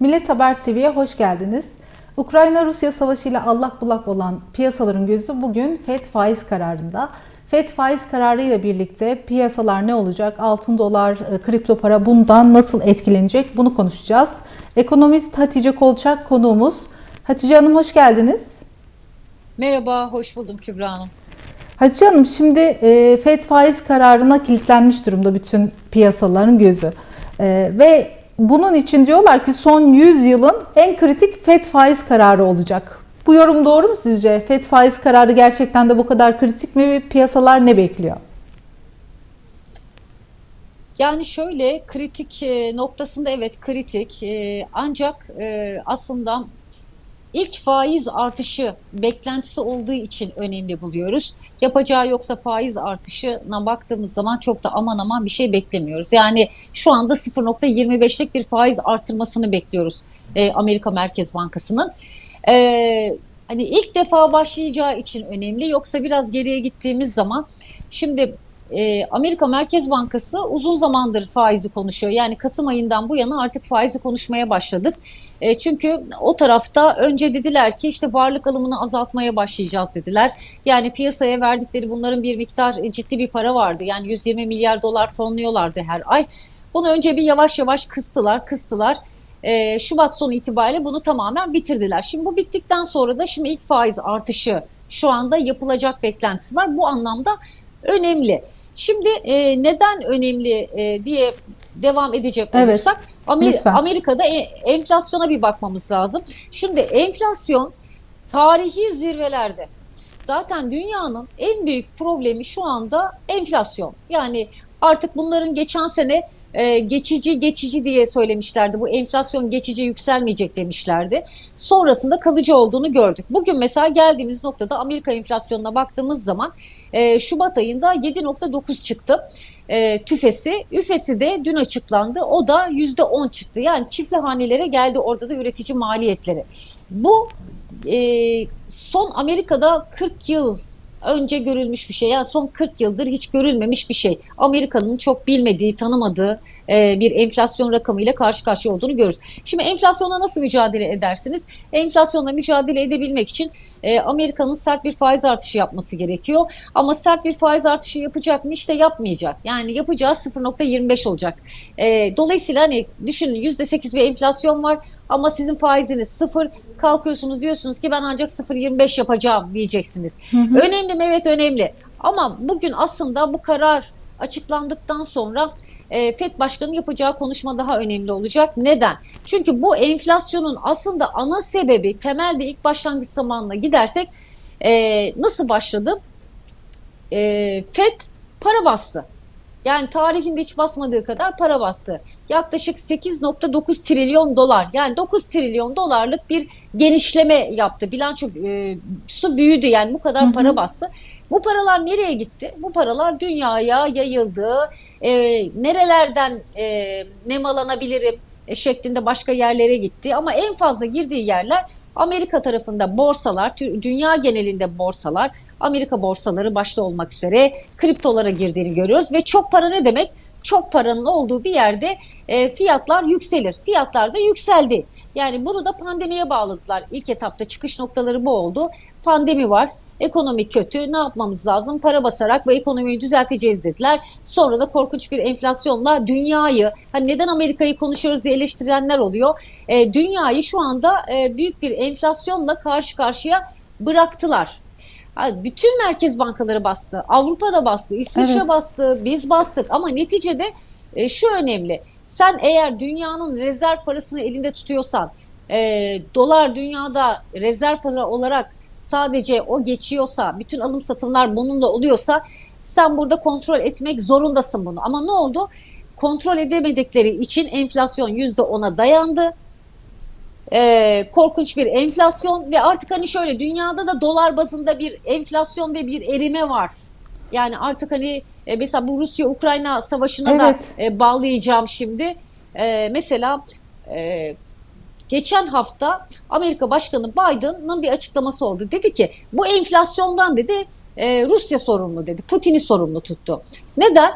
Millet Haber TV'ye hoş geldiniz. Ukrayna-Rusya savaşıyla allak bullak olan piyasaların gözü bugün FED faiz kararında. FED faiz kararı ile birlikte piyasalar ne olacak? Altın, dolar, e, kripto para bundan nasıl etkilenecek? Bunu konuşacağız. Ekonomist Hatice Kolçak konuğumuz. Hatice Hanım hoş geldiniz. Merhaba, hoş buldum Kübra Hanım. Hatice Hanım şimdi e, FED faiz kararına kilitlenmiş durumda bütün piyasaların gözü. E, ve bunun için diyorlar ki son 100 yılın en kritik FED faiz kararı olacak. Bu yorum doğru mu sizce? FED faiz kararı gerçekten de bu kadar kritik mi ve piyasalar ne bekliyor? Yani şöyle kritik e, noktasında evet kritik e, ancak e, aslında ilk faiz artışı beklentisi olduğu için önemli buluyoruz. Yapacağı yoksa faiz artışına baktığımız zaman çok da aman aman bir şey beklemiyoruz. Yani şu anda 0.25'lik bir faiz artırmasını bekliyoruz e, Amerika Merkez Bankası'nın. E, hani ilk defa başlayacağı için önemli. Yoksa biraz geriye gittiğimiz zaman şimdi e, Amerika Merkez Bankası uzun zamandır faizi konuşuyor. Yani Kasım ayından bu yana artık faizi konuşmaya başladık. E, çünkü o tarafta önce dediler ki işte varlık alımını azaltmaya başlayacağız dediler. Yani piyasaya verdikleri bunların bir miktar e, ciddi bir para vardı. Yani 120 milyar dolar fonluyorlardı her ay. Bunu önce bir yavaş yavaş kıstılar, kıstılar. E, Şubat sonu itibariyle bunu tamamen bitirdiler. Şimdi bu bittikten sonra da şimdi ilk faiz artışı şu anda yapılacak beklentisi var. Bu anlamda önemli. Şimdi e, neden önemli e, diye devam edecek Evet, olursak Amer- lütfen. Amerika'da e- enflasyona bir bakmamız lazım. Şimdi enflasyon tarihi zirvelerde. Zaten dünyanın en büyük problemi şu anda enflasyon. Yani artık bunların geçen sene e, geçici geçici diye söylemişlerdi. Bu enflasyon geçici yükselmeyecek demişlerdi. Sonrasında kalıcı olduğunu gördük. Bugün mesela geldiğimiz noktada Amerika enflasyonuna baktığımız zaman e, Şubat ayında 7.9 çıktı e, tüfesi. Üfesi de dün açıklandı. O da %10 çıktı. Yani çiftli hanelere geldi orada da üretici maliyetleri. Bu e, son Amerika'da 40 yıl önce görülmüş bir şey. Yani son 40 yıldır hiç görülmemiş bir şey. Amerika'nın çok bilmediği, tanımadığı bir enflasyon rakamıyla karşı karşıya olduğunu görürüz. Şimdi enflasyona nasıl mücadele edersiniz? Enflasyonla mücadele edebilmek için e, Amerika'nın sert bir faiz artışı yapması gerekiyor. Ama sert bir faiz artışı yapacak mı? İşte yapmayacak. Yani yapacağı 0.25 olacak. E, dolayısıyla hani düşünün %8 bir enflasyon var ama sizin faiziniz sıfır. Kalkıyorsunuz diyorsunuz ki ben ancak 0.25 yapacağım diyeceksiniz. Önemli mi? Evet önemli. Ama bugün aslında bu karar açıklandıktan sonra e, FED Başkanı yapacağı konuşma daha önemli olacak. Neden? Çünkü bu enflasyonun aslında ana sebebi temelde ilk başlangıç zamanına gidersek e, nasıl başladı? E, FED para bastı. Yani tarihinde hiç basmadığı kadar para bastı. Yaklaşık 8.9 trilyon dolar yani 9 trilyon dolarlık bir genişleme yaptı. Bilanço e, su büyüdü yani bu kadar para bastı. Bu paralar nereye gitti? Bu paralar dünyaya yayıldı. E, nerelerden e, nemalanabilirim e, şeklinde başka yerlere gitti. Ama en fazla girdiği yerler Amerika tarafında borsalar, dünya genelinde borsalar, Amerika borsaları başta olmak üzere kriptolara girdiğini görüyoruz. Ve çok para ne demek? Çok paranın olduğu bir yerde e, fiyatlar yükselir. Fiyatlar da yükseldi. Yani bunu da pandemiye bağladılar. İlk etapta çıkış noktaları bu oldu. Pandemi var. Ekonomi kötü. Ne yapmamız lazım? Para basarak bu ekonomiyi düzelteceğiz dediler. Sonra da korkunç bir enflasyonla dünyayı, hani neden Amerika'yı konuşuyoruz diye eleştirenler oluyor. E, dünyayı şu anda e, büyük bir enflasyonla karşı karşıya bıraktılar. Bütün merkez bankaları bastı. Avrupa da bastı. İsviçre Evet. bastı. Biz bastık. Ama neticede e, şu önemli. Sen eğer dünyanın rezerv parasını elinde tutuyorsan, e, dolar dünyada rezerv para olarak sadece o geçiyorsa, bütün alım satımlar bununla oluyorsa sen burada kontrol etmek zorundasın bunu. Ama ne oldu? Kontrol edemedikleri için enflasyon %10'a dayandı. Ee, korkunç bir enflasyon ve artık hani şöyle dünyada da dolar bazında bir enflasyon ve bir erime var. Yani artık hani e, mesela bu Rusya-Ukrayna savaşına da Evet. e, bağlayacağım şimdi. E, mesela e, geçen hafta Amerika Başkanı Biden'ın bir açıklaması oldu. Dedi ki bu enflasyondan dedi e, Rusya sorumlu dedi. Putin'i sorumlu tuttu. Neden?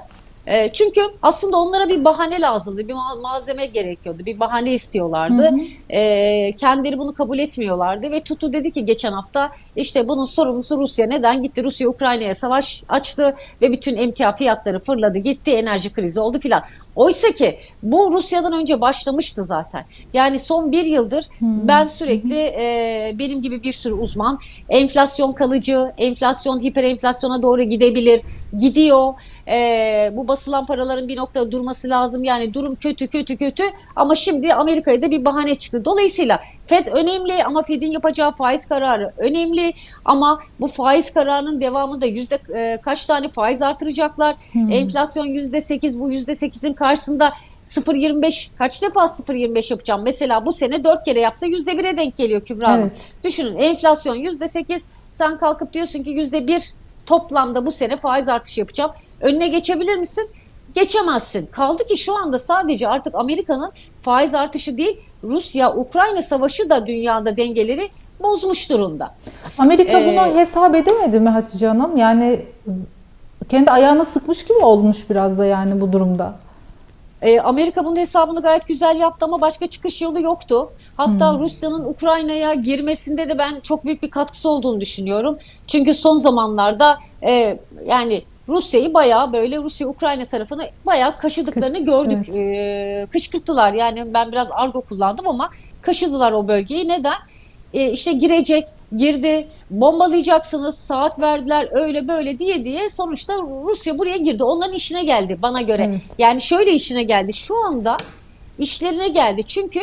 E, çünkü aslında onlara bir bahane lazımdı, bir ma- malzeme gerekiyordu, bir bahane istiyorlardı. E, kendileri bunu kabul etmiyorlardı ve Tutu dedi ki geçen hafta işte bunun sorumlusu Rusya. Neden? Gitti Rusya Ukrayna'ya savaş açtı ve bütün emtia fiyatları fırladı gitti, enerji krizi oldu filan. Oysa ki bu Rusya'dan önce başlamıştı zaten. Yani son bir yıldır ben sürekli e, benim gibi bir sürü uzman enflasyon kalıcı, enflasyon hiperenflasyona doğru gidebilir, gidiyor. E, bu basılan paraların bir noktada durması lazım. Yani durum kötü kötü kötü ama şimdi Amerika'ya da bir bahane çıktı. Dolayısıyla FED önemli ama FED'in yapacağı faiz kararı önemli ama bu faiz kararının devamında yüzde e, kaç tane faiz artıracaklar? Enflasyon yüzde sekiz bu yüzde sekizin karşısında 0.25 kaç defa 0.25 yapacağım? Mesela bu sene 4 kere yapsa %1'e denk geliyor Kübra Hanım. Evet. Düşünün enflasyon %8 sen kalkıp diyorsun ki %1 toplamda bu sene faiz artışı yapacağım. Önüne geçebilir misin? Geçemezsin. Kaldı ki şu anda sadece artık Amerika'nın faiz artışı değil Rusya-Ukrayna savaşı da dünyada dengeleri bozmuş durumda. Amerika Ee, bunu hesap edemedi mi Hatice Hanım? Yani kendi ayağına sıkmış gibi olmuş biraz da yani bu durumda. Ee, Amerika bunun hesabını gayet güzel yaptı ama başka çıkış yolu yoktu. Hatta Rusya'nın Ukrayna'ya girmesinde de ben çok büyük bir katkısı olduğunu düşünüyorum. Çünkü son zamanlarda e, yani Rusya'yı bayağı böyle Rusya-Ukrayna tarafını bayağı kaşıdıklarını Kış- gördük. Ee, kışkırttılar yani ben biraz argo kullandım ama kaşıdılar o bölgeyi. Neden? E, işte girecek, girdi, bombalayacaksınız, saat verdiler öyle böyle diye diye sonuçta Rusya buraya girdi. Onların işine geldi bana göre. Evet. Yani şöyle işine geldi. Şu anda işlerine geldi. Çünkü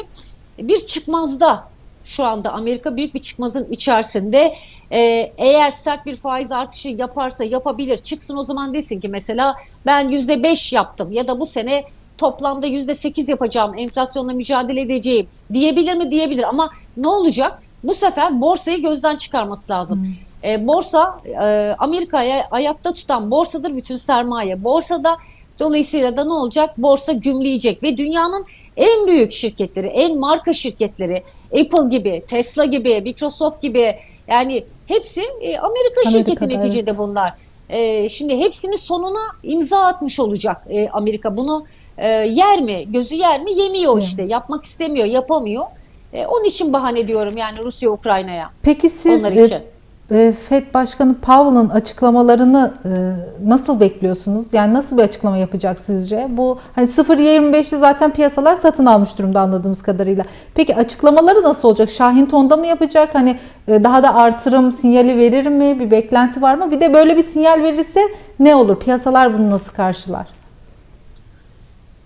bir çıkmazda şu anda Amerika büyük bir çıkmazın içerisinde. Ee, eğer sert bir faiz artışı yaparsa yapabilir. Çıksın o zaman desin ki mesela ben yüzde beş yaptım ya da bu sene toplamda yüzde sekiz yapacağım, enflasyonla mücadele edeceğim diyebilir mi? Diyebilir ama ne olacak? Bu sefer borsayı gözden çıkarması lazım. E, borsa e, Amerika'ya ayakta tutan borsadır bütün sermaye. Borsada dolayısıyla da ne olacak? Borsa gümleyecek ve dünyanın en büyük şirketleri, en marka şirketleri Apple gibi, Tesla gibi, Microsoft gibi yani hepsi e, Amerika şirketi neticede bunlar. E, şimdi hepsinin sonuna imza atmış olacak e, Amerika. Bunu e, yer mi, gözü yer mi? Yemiyor Evet. işte. Yapmak istemiyor, yapamıyor. E, onun için bahane diyorum yani Rusya Ukrayna'ya. Peki siz Onlar e, için. e, FED Başkanı Powell'ın açıklamalarını e, nasıl bekliyorsunuz? Yani nasıl bir açıklama yapacak sizce? Bu hani 0.25'i zaten piyasalar satın almış durumda anladığımız kadarıyla. Peki açıklamaları nasıl olacak? Şahin tonda mı yapacak? Hani e, daha da artırım sinyali verir mi? Bir beklenti var mı? Bir de böyle bir sinyal verirse ne olur? Piyasalar bunu nasıl karşılar?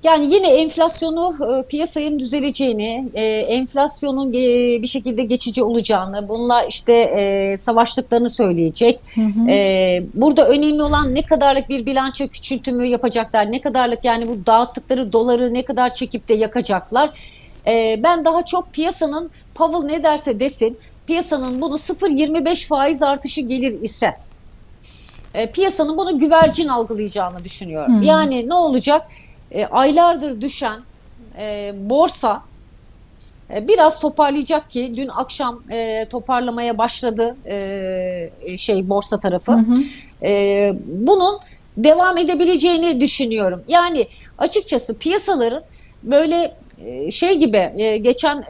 Yani yine enflasyonu e, piyasanın düzeleceğini, e, enflasyonun bir şekilde geçici olacağını, bununla işte e, savaştıklarını söyleyecek. E, burada önemli olan ne kadarlık bir bilanço küçültümü yapacaklar, ne kadarlık yani bu dağıttıkları doları ne kadar çekip de yakacaklar. Ben daha çok piyasanın Powell ne derse desin, piyasanın bunu 0.25 faiz artışı gelir ise piyasanın bunu güvercin algılayacağını düşünüyorum. Yani ne olacak? E, aylardır düşen e, borsa e, biraz toparlayacak ki dün akşam e, toparlamaya başladı e, e, şey borsa tarafı. E, bunun devam edebileceğini düşünüyorum. Yani açıkçası piyasaların böyle şey gibi e, geçen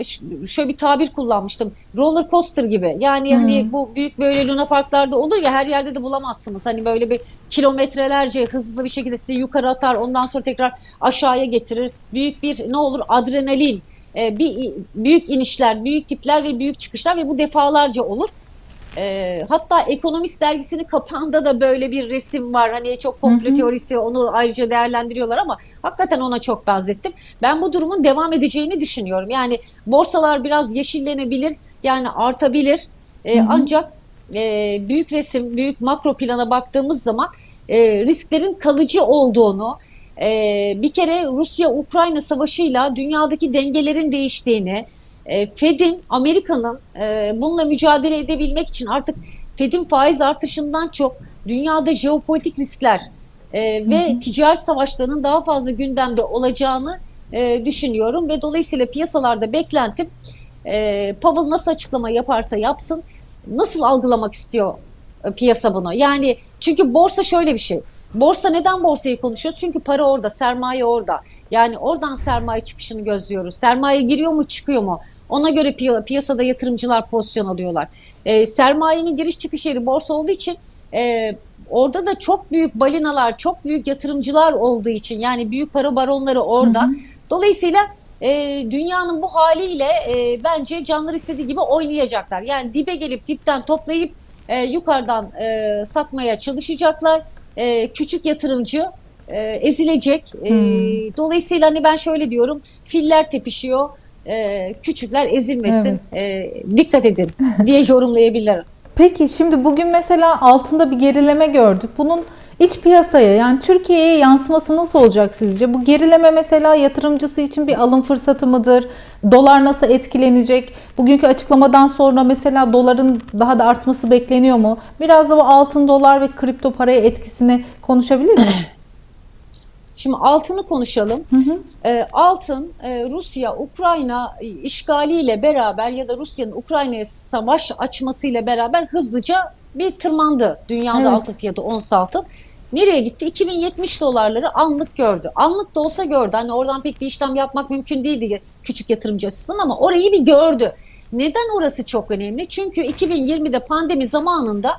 şöyle bir tabir kullanmıştım. Roller coaster gibi. Yani hani bu büyük böyle luna parklarda olur ya her yerde de bulamazsınız. Hani böyle bir kilometrelerce hızlı bir şekilde sizi yukarı atar ondan sonra tekrar aşağıya getirir. Büyük bir ne olur adrenalin e, bir büyük inişler, büyük dipler ve büyük çıkışlar ve bu defalarca olur. E, hatta Ekonomist dergisinin kapağında da böyle bir resim var. Hani çok komplo teorisi onu ayrıca değerlendiriyorlar ama hakikaten ona çok benzettim. Ben bu durumun devam edeceğini düşünüyorum. Yani borsalar biraz yeşillenebilir, yani artabilir. E, ancak e, büyük resim, büyük makro plana baktığımız zaman e, risklerin kalıcı olduğunu, e, bir kere Rusya-Ukrayna savaşıyla dünyadaki dengelerin değiştiğini, Fed'in, Amerika'nın e, bununla mücadele edebilmek için artık Fed'in faiz artışından çok dünyada jeopolitik riskler e, ve ticaret savaşlarının daha fazla gündemde olacağını e, düşünüyorum ve dolayısıyla piyasalarda beklentim e, Powell nasıl açıklama yaparsa yapsın nasıl algılamak istiyor e, piyasa bunu? Yani çünkü borsa şöyle bir şey. Borsa neden borsayı konuşuyoruz? Çünkü para orada, sermaye orada. Yani oradan sermaye çıkışını gözlüyoruz. Sermaye giriyor mu, çıkıyor mu? Ona göre piy- piyasada yatırımcılar pozisyon alıyorlar. Ee, sermayenin giriş çıkış yeri borsa olduğu için e, orada da çok büyük balinalar, çok büyük yatırımcılar olduğu için yani büyük para baronları orada. Dolayısıyla e, dünyanın bu haliyle e, bence canları istediği gibi oynayacaklar. Yani dibe gelip dipten toplayıp e, yukarıdan e, satmaya çalışacaklar. E, küçük yatırımcı e, ezilecek. E, Dolayısıyla hani ben şöyle diyorum, filler tepişiyor, e, küçükler ezilmesin. E, dikkat edin diye yorumlayabilirim. Peki şimdi bugün mesela altında bir gerileme gördük. Bunun iç piyasaya yani Türkiye'ye yansıması nasıl olacak sizce? Bu gerileme mesela yatırımcısı için bir alım fırsatı mıdır? Dolar nasıl etkilenecek? Bugünkü açıklamadan sonra mesela doların daha da artması bekleniyor mu? Biraz da bu altın, dolar ve kripto paraya etkisini konuşabilir miyiz? Şimdi altını konuşalım. Ee, altın e, Rusya Ukrayna işgaliyle beraber ya da Rusya'nın Ukrayna'ya savaş açmasıyla beraber hızlıca bir tırmandı. Dünyada Evet. altın fiyatı ons altın. Nereye gitti? 2070 dolarları anlık gördü. Anlık da olsa gördü. Hani oradan pek bir işlem yapmak mümkün değildi küçük yatırımcı açısından ama orayı bir gördü. Neden orası çok önemli? Çünkü 2020'de pandemi zamanında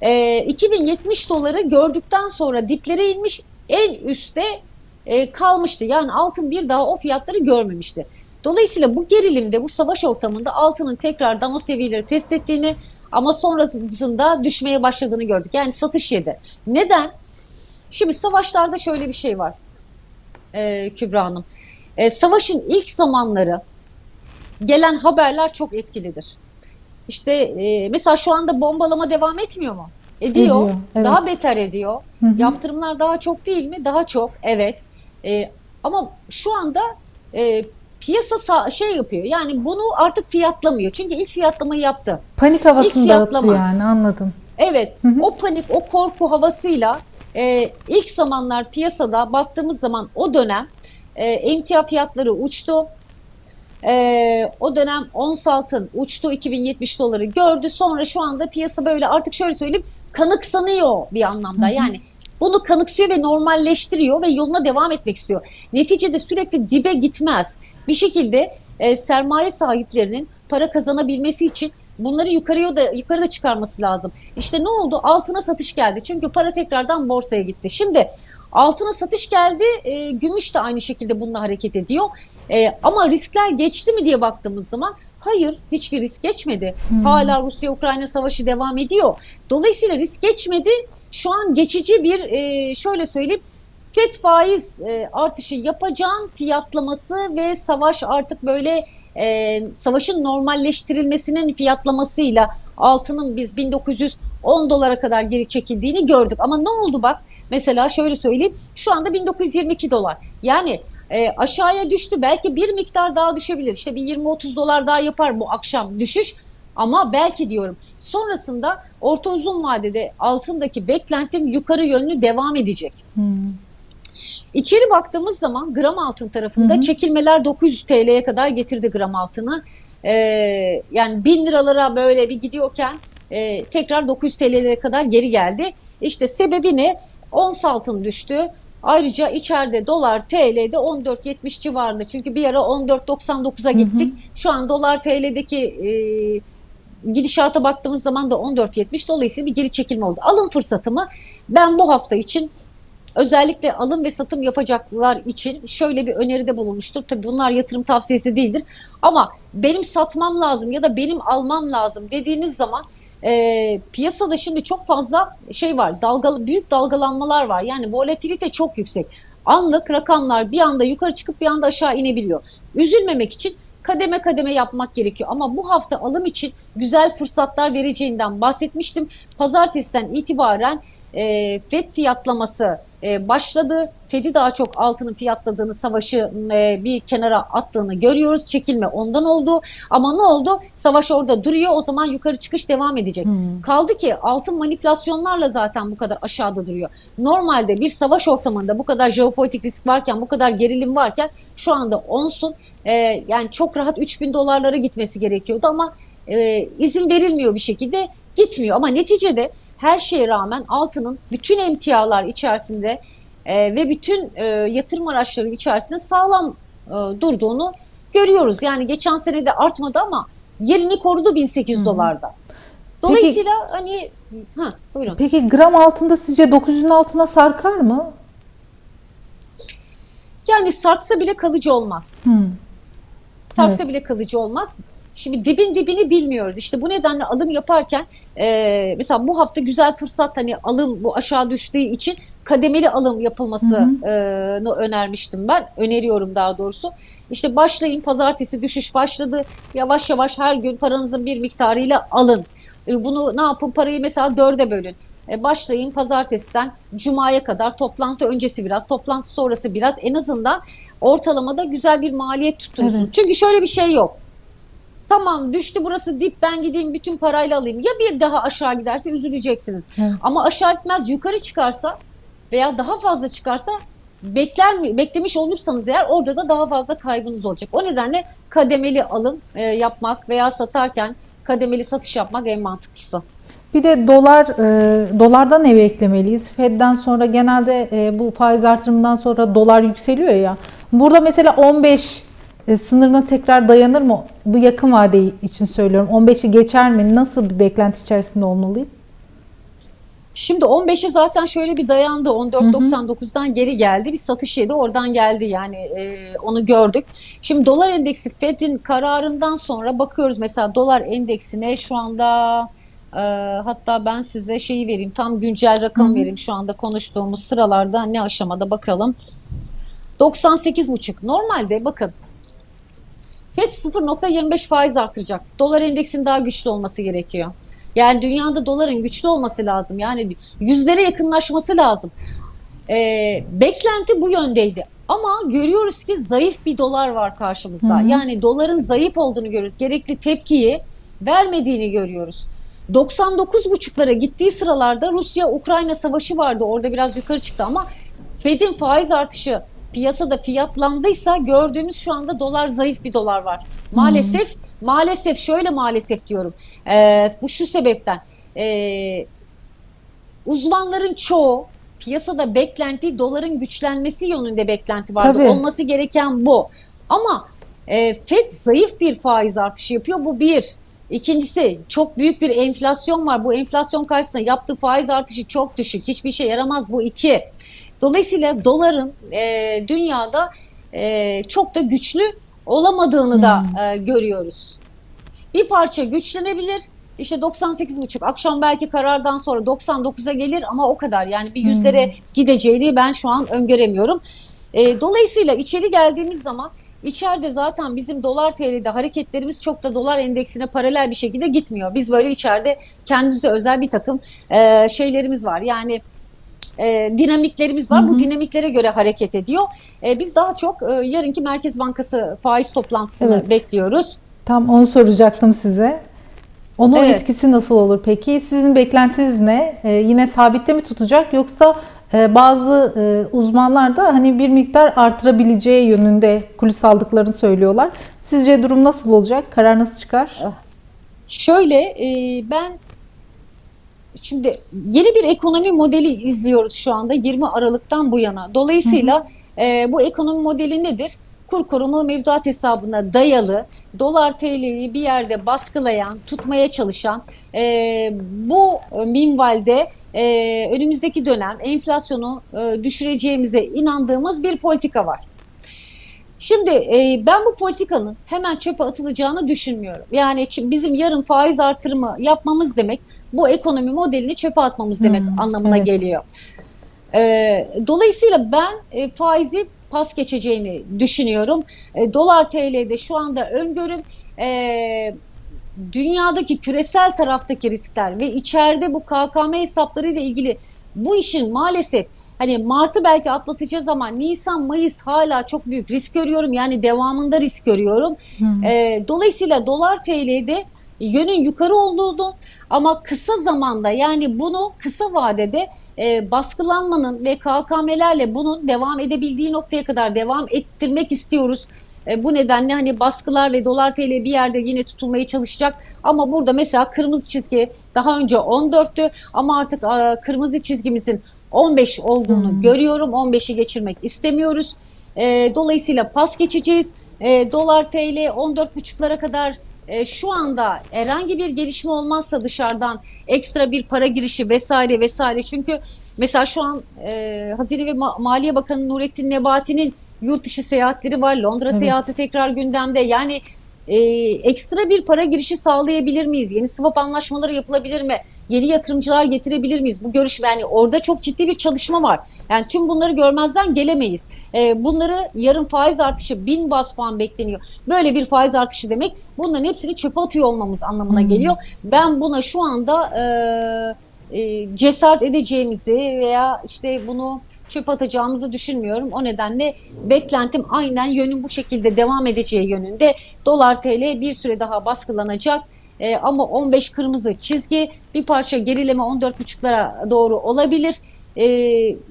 e, 2070 doları gördükten sonra diplere inmiş en üstte e, kalmıştı. Yani altın bir daha o fiyatları görmemişti. Dolayısıyla bu gerilimde, bu savaş ortamında altının tekrardan o seviyeleri test ettiğini ama sonrasında düşmeye başladığını gördük. Yani satış yedi. Neden? Şimdi savaşlarda şöyle bir şey var e, Kübra Hanım. E, savaşın ilk zamanları gelen haberler çok etkilidir. İşte e, mesela şu anda bombalama devam etmiyor mu? Ediyor. Ediyor, evet. Daha beter ediyor. Hı hı. Yaptırımlar daha çok değil mi? Daha çok. Evet. E, ama şu anda e, piyasa sa- şey yapıyor. Yani bunu artık fiyatlamıyor. Çünkü ilk fiyatlamayı yaptı. Panik havasını dağıttı yani anladım. Evet, Hı hı. o panik, o korku havasıyla e, ilk zamanlar piyasada baktığımız zaman o dönem e, emtia fiyatları uçtu. E, o dönem ons altın uçtu 2070 doları gördü. Sonra şu anda piyasa böyle artık şöyle söyleyeyim kanıksanıyor bir anlamda. Yani bunu kanıksıyor ve normalleştiriyor ve yoluna devam etmek istiyor. Neticede sürekli dibe gitmez. Bir şekilde e, sermaye sahiplerinin para kazanabilmesi için bunları yukarıya da yukarıda çıkarması lazım. İşte ne oldu? Altına satış geldi. Çünkü para tekrardan borsaya gitti. Şimdi altına satış geldi. e, gümüş de aynı şekilde bununla hareket ediyor. E, ama riskler geçti mi diye baktığımız zaman hayır hiçbir risk geçmedi. Hala Rusya-Ukrayna savaşı devam ediyor. Dolayısıyla risk geçmedi. Şu an geçici bir e, şöyle söyleyeyim FED faiz e, artışı yapacağın fiyatlaması ve savaş artık böyle e, savaşın normalleştirilmesinin fiyatlamasıyla altının biz 1910 dolara kadar geri çekildiğini gördük. Ama ne oldu bak mesela şöyle söyleyeyim şu anda 1922 dolar. Yani e, aşağıya düştü belki bir miktar daha düşebilir. İşte bir 20-30 dolar daha yapar bu akşam düşüş ama belki diyorum. Sonrasında orta uzun vadede altındaki beklentim yukarı yönlü devam edecek. İçeri baktığımız zaman gram altın tarafında Hı hı. çekilmeler 900 TL'ye kadar getirdi gram altını. Ee, yani 1000 liralara böyle bir gidiyorken e, tekrar 900 TL'lere kadar geri geldi. İşte sebebi ne? Ons altın düştü. Ayrıca içeride dolar TL'de 14.70 civarında. Çünkü bir ara 14.99'a gittik. Şu an dolar TL'deki e, gidişata baktığımız zaman da 14.70 dolayısıyla bir geri çekilme oldu. Alım fırsatı mı? Ben bu hafta için özellikle alım ve satım yapacaklar için şöyle bir öneride bulunmuştur. Tabii bunlar yatırım tavsiyesi değildir. Ama benim satmam lazım ya da benim almam lazım dediğiniz zaman e, piyasada şimdi çok fazla şey var. Dalgalı, büyük dalgalanmalar var. Yani volatilite çok yüksek. Anlık rakamlar bir anda yukarı çıkıp bir anda aşağı inebiliyor. Üzülmemek için kademe kademe yapmak gerekiyor. Ama bu hafta alım için güzel fırsatlar vereceğinden bahsetmiştim. Pazartesiden itibaren e, FED fiyatlaması e, başladı. FED'i daha çok altının fiyatladığını, savaşı e, bir kenara attığını görüyoruz. Çekilme ondan oldu. Ama ne oldu? Savaş orada duruyor. O zaman yukarı çıkış devam edecek. Kaldı ki altın manipülasyonlarla zaten bu kadar aşağıda duruyor. Normalde bir savaş ortamında bu kadar jeopolitik risk varken, bu kadar gerilim varken şu anda onsun e, yani çok rahat 3000 dolarlara gitmesi gerekiyordu ama e, izin verilmiyor bir şekilde gitmiyor. Ama neticede her şeye rağmen altının bütün emtialar içerisinde e, ve bütün e, yatırım araçları içerisinde sağlam e, durduğunu görüyoruz. Yani geçen sene de artmadı ama yerini korudu 1800 dolarda. Dolayısıyla hani ha buyurun. Peki gram altında sizce 900'ün altına sarkar mı? Yani sarksa bile kalıcı olmaz. Hmm. Sarksa bile kalıcı olmaz. Şimdi dibin dibini bilmiyoruz. İşte bu nedenle alım yaparken e, mesela bu hafta güzel fırsat hani alım bu aşağı düştüğü için kademeli alım yapılmasını önermiştim ben. Öneriyorum daha doğrusu. İşte başlayın pazartesi düşüş başladı. Yavaş yavaş her gün paranızın bir miktarıyla alın. E, bunu ne yapın? Parayı mesela dörde bölün. E, başlayın pazartesiden cumaya kadar toplantı öncesi biraz, toplantı sonrası biraz en azından ortalamada güzel bir maliyet tutturursunuz. Evet. Çünkü şöyle bir şey yok. Tamam düştü burası dip ben gideyim bütün parayla alayım. Ya bir daha aşağı giderse üzüleceksiniz. Evet. Ama aşağı gitmez yukarı çıkarsa veya daha fazla çıkarsa bekler mi beklemiş olursanız eğer orada da daha fazla kaybınız olacak. O nedenle kademeli alım e, yapmak veya satarken kademeli satış yapmak en mantıklısı. Bir de dolar e, dolardan ne beklemeliyiz? Fed'den sonra genelde e, bu faiz artırımından sonra dolar yükseliyor ya. Burada mesela 15 e, sınırına tekrar dayanır mı? Bu yakın vade için söylüyorum. 15'i geçer mi? Nasıl bir beklenti içerisinde olmalıyız? Şimdi 15'e zaten şöyle bir dayandı. 14.99'dan geri geldi. Bir satış yedi oradan geldi yani e, onu gördük. Şimdi dolar endeksi Fed'in kararından sonra bakıyoruz mesela dolar endeksine şu anda e, hatta ben size şeyi vereyim tam güncel rakam vereyim şu anda konuştuğumuz sıralarda ne aşamada bakalım. 98,5 normalde bakın FED 0.25 faiz artıracak. Dolar endeksin daha güçlü olması gerekiyor. Yani dünyada doların güçlü olması lazım. Yani yüzlere yakınlaşması lazım. Ee, beklenti bu yöndeydi. Ama görüyoruz ki zayıf bir dolar var karşımızda. Hı hı. Yani doların zayıf olduğunu görüyoruz. Gerekli tepkiyi vermediğini görüyoruz. 99.5'lara gittiği sıralarda Rusya-Ukrayna savaşı vardı. Orada biraz yukarı çıktı ama Fed'in faiz artışı piyasada fiyatlandıysa gördüğümüz şu anda dolar zayıf bir dolar var. Maalesef maalesef şöyle maalesef diyorum. Ee, bu şu sebepten ee, uzmanların çoğu piyasada beklenti doların güçlenmesi yönünde beklenti vardı. Tabii. Olması gereken bu. Ama e, FED zayıf bir faiz artışı yapıyor. Bu bir. İkincisi çok büyük bir enflasyon var. Bu enflasyon karşısında yaptığı faiz artışı çok düşük. Hiçbir şey yaramaz. Bu iki. Dolayısıyla doların e, dünyada e, çok da güçlü olamadığını da e, görüyoruz. Bir parça güçlenebilir. İşte 98,5 akşam belki karardan sonra 99'a gelir ama o kadar. Yani bir yüzlere gideceğini ben şu an öngöremiyorum. E, dolayısıyla içeri geldiğimiz zaman içeride zaten bizim dolar TL'de hareketlerimiz çok da dolar endeksine paralel bir şekilde gitmiyor. Biz böyle içeride kendimize özel bir takım e, şeylerimiz var. Yani e, dinamiklerimiz var. Bu dinamiklere göre hareket ediyor. E, biz daha çok e, yarınki Merkez Bankası faiz toplantısını Evet. bekliyoruz. Tam onu soracaktım size. Onun Evet. etkisi nasıl olur peki? Sizin beklentiniz ne? Ee, yine sabitte mi tutacak yoksa e, bazı e, uzmanlar da hani bir miktar artırabileceği yönünde kulis aldıklarını söylüyorlar. Sizce durum nasıl olacak? Karar nasıl çıkar? Şöyle e, ben şimdi yeni bir ekonomi modeli izliyoruz şu anda 20 Aralık'tan bu yana. Dolayısıyla e, bu ekonomi modeli nedir? Kur korumalı mevduat hesabına dayalı dolar TL'yi bir yerde baskılayan, tutmaya çalışan e, bu minvalde e, önümüzdeki dönem enflasyonu e, düşüreceğimize inandığımız bir politika var. Şimdi e, ben bu politikanın hemen çöpe atılacağını düşünmüyorum. Yani bizim yarın faiz artırımı yapmamız demek bu ekonomi modelini çöpe atmamız demek Hmm, anlamına evet. geliyor. E, dolayısıyla ben e, faizi pas geçeceğini düşünüyorum. E, Dolar TL'de şu anda öngörüm e, dünyadaki küresel taraftaki riskler ve içeride bu KKM hesapları ile ilgili bu işin maalesef hani Mart'ı belki atlatacağız ama Nisan, Mayıs hala çok büyük risk görüyorum. Yani devamında risk görüyorum. E, dolayısıyla dolar TL'de yönün yukarı olduğunu ama kısa zamanda yani bunu kısa vadede e, baskılanmanın ve KKM'lerle bunun devam edebildiği noktaya kadar devam ettirmek istiyoruz. E, bu nedenle hani baskılar ve dolar TL bir yerde yine tutulmaya çalışacak. Ama burada mesela kırmızı çizgi Daha önce 14'tü ama artık e, kırmızı çizgimizin 15 olduğunu görüyorum. 15'i geçirmek istemiyoruz. E, dolayısıyla pas geçeceğiz. E, dolar TL 14.5'lara kadar e, şu anda herhangi bir gelişme olmazsa dışarıdan ekstra bir para girişi vesaire vesaire çünkü mesela şu an e, Hazine ve Ma- Maliye Bakanı Nurettin Nebati'nin yurt dışı seyahatleri var. Londra Evet. seyahati tekrar gündemde. Yani e, ekstra bir para girişi sağlayabilir miyiz? Yeni swap anlaşmaları yapılabilir mi? Yeni yatırımcılar getirebilir miyiz? Bu görüşme yani orada çok ciddi bir çalışma var. Yani tüm bunları görmezden gelemeyiz. E, bunları yarın faiz artışı 1000 bas puan bekleniyor. Böyle bir faiz artışı demek bunların hepsini çöpe atıyor olmamız anlamına geliyor. Ben buna şu anda e, e, cesaret edeceğimizi veya işte bunu çöp atacağımızı düşünmüyorum. O nedenle beklentim aynen yönün bu şekilde devam edeceği yönünde. Dolar TL bir süre daha baskılanacak. E, ama 15 kırmızı çizgi bir parça gerileme 14.5'lara doğru olabilir. E,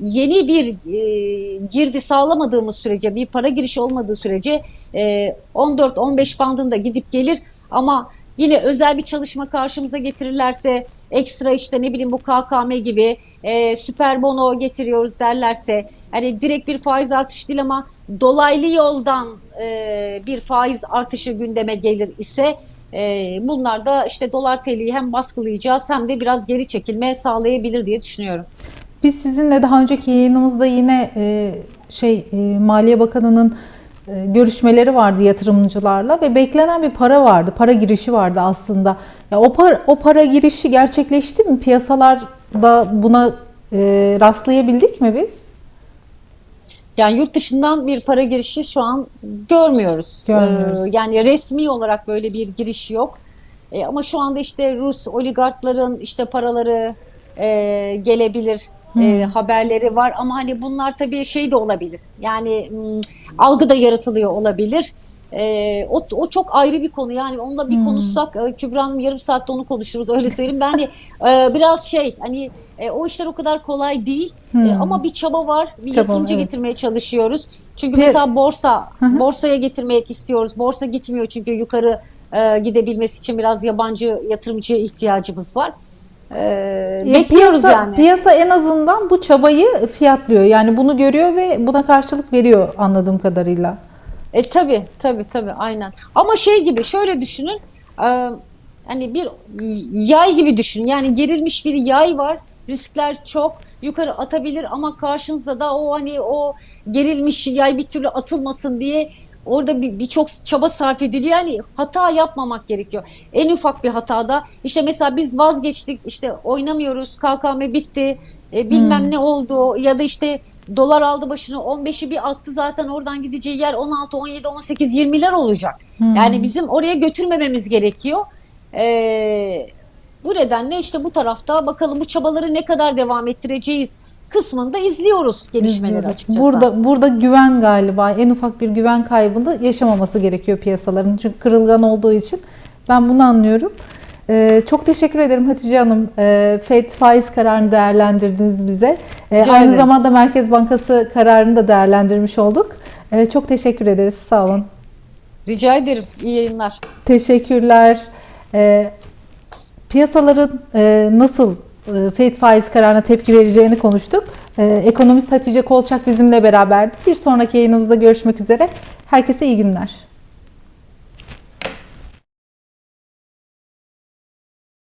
yeni bir e, girdi sağlamadığımız sürece bir para girişi olmadığı sürece e, 14-15 bandında gidip gelir ama yine özel bir çalışma karşımıza getirirlerse ekstra işte ne bileyim bu KKM gibi e, süper bono getiriyoruz derlerse hani direkt bir faiz artışı değil ama dolaylı yoldan e, bir faiz artışı gündeme gelir ise e, bunlar da işte dolar TL'yi hem baskılayacağız hem de biraz geri çekilme sağlayabilir diye düşünüyorum. Biz sizinle daha önceki yayınımızda yine e, şey e, Maliye Bakanı'nın e, görüşmeleri vardı yatırımcılarla ve beklenen bir para vardı. Para girişi vardı aslında. Ya o para, o para girişi gerçekleşti mi? Piyasalarda buna e, rastlayabildik mi biz? Yani yurt dışından bir para girişi şu an görmüyoruz. Görmüyoruz. Ee, yani resmi olarak böyle bir giriş yok. Ee, ama şu anda işte Rus oligarkların işte paraları e, gelebilir e, haberleri var. Ama hani bunlar tabii şey de olabilir. Yani m, algı da yaratılıyor olabilir. Ee, o, o çok ayrı bir konu yani onunla bir konuşsak e, Kübra'nın yarım saatte onu konuşuruz öyle söyleyeyim. Ben hani e, biraz şey hani e, o işler o kadar kolay değil E, ama bir çaba var. Bir Çaba, yatırımcı evet. getirmeye çalışıyoruz. Çünkü Pe- mesela borsa, borsaya getirmek istiyoruz. Borsa gitmiyor çünkü yukarı e, gidebilmesi için biraz yabancı yatırımcıya ihtiyacımız var. E, Ya bekliyoruz piyasa, yani. Piyasa en azından bu çabayı fiyatlıyor. Yani bunu görüyor ve buna karşılık veriyor anladığım kadarıyla. E tabi tabi tabi aynen. Ama şey gibi şöyle düşünün. e, hani bir yay gibi düşün. Yani gerilmiş bir yay var. Riskler çok yukarı atabilir ama karşınızda da o hani o gerilmiş yay bir türlü atılmasın diye orada bir birçok çaba sarf ediliyor. Yani hata yapmamak gerekiyor. En ufak bir hatada. İşte mesela biz vazgeçtik. İşte oynamıyoruz. KKM bitti. E, bilmem ne oldu. Ya da işte dolar aldı başını. 15'i bir attı zaten. Oradan gideceği yer 16, 17, 18, 20'ler olacak. Yani bizim oraya götürmememiz gerekiyor. Ee, bu nedenle işte bu tarafta bakalım bu çabaları ne kadar devam ettireceğiz kısmında izliyoruz gelişmeleri İzliyoruz. açıkçası. Burada burada güven galiba en ufak bir güven kaybında yaşamaması gerekiyor piyasaların. Çünkü kırılgan olduğu için ben bunu anlıyorum. Ee, çok teşekkür ederim Hatice Hanım. Ee, FED faiz kararını değerlendirdiniz bize. Ee, Rica aynı ederim. zamanda Merkez Bankası kararını da değerlendirmiş olduk. Ee, çok teşekkür ederiz. Sağ olun. Rica ederim. İyi yayınlar. Teşekkürler. Ee, piyasaların e, nasıl FED faiz kararına tepki vereceğini konuştuk. Ee, ekonomist Hatice Kolçak bizimle beraberdi. Bir sonraki yayınımızda görüşmek üzere. Herkese iyi günler.